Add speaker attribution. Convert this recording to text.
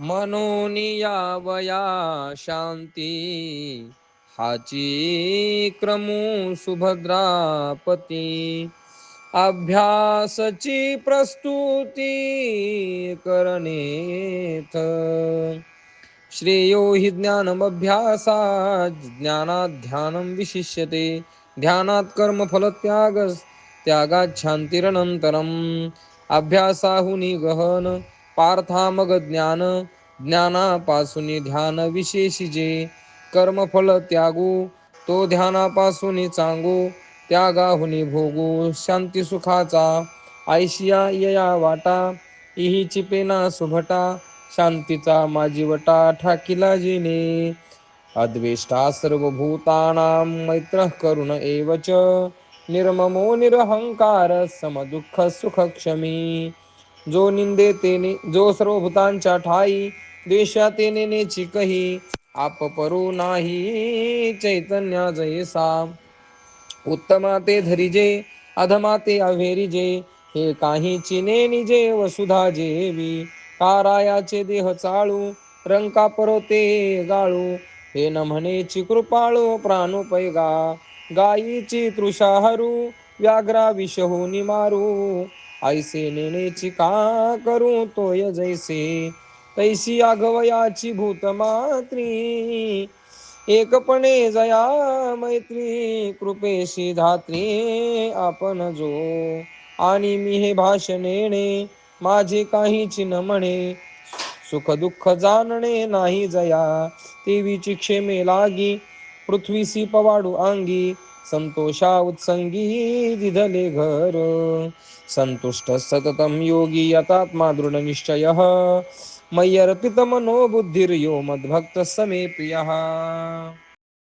Speaker 1: मनोनियावया शांती हाची क्रमू सुभद्रापती. अभ्यासची प्रस्तुती करणेथ. श्रेयो हि ज्ञानमभ्यासा ज्ञानात् ध्यानं विशिष्यते. ध्यानात् कर्मफलत्याग त्यागात शान्तिरनन्तरम् अभ्यासाहुनी गहन पार्थामग ज्ञान ज्ञानापासून ध्यान विशेषिजे कर्मफल त्यागू तो ध्यानापासून चांगू त्यागाहुनी भोगू. शांती सुखाचा आयशिया यया वाटा इही चिपेना सुभटा. शांतीचा माझी वटा ठाकिला जिने. अद्वेष्टा सर्वभूतानां मैत्रः करुण एव च निर्ममो निरहंकार समदुःख सुख क्षमी जो निंदे तेने जो सर्वभूतांच्या ठाई द्वेषा तेने नेची कही आप परो नाही चैतन्या जयसा. उत्तमा ते धरिजे अधमा ते अभेरिजे हे काही चिने निजे वसुधा जेवी. कारायाचे देह चाळू रंका परते गाळू. हे न म्हणेची कृपाळू प्राणुपैगा गायीची तृषाहरू व्याघ्रा विषहोनी मारू. ऐसे नेण्याची का करू तोय जैसे तैसी भूत मात्री. एकपणे जया मैत्री कृपेशी धात्री आपण जो. आणि मी हे भाषणेणे माझे काही चिन्ह म्हणे. सुख दुःख जाणणे नाही जया देवीची क्षेमे लागी पृथ्वीसी पवाडू अंगी संतोषा उत्संगी दिधले घर. संतुष्ट सततम योगी यतात्मा दृढ निश्चय. मय्यर्पित मनो बुद्धिर्यो मद्भक्त समे प्रियः.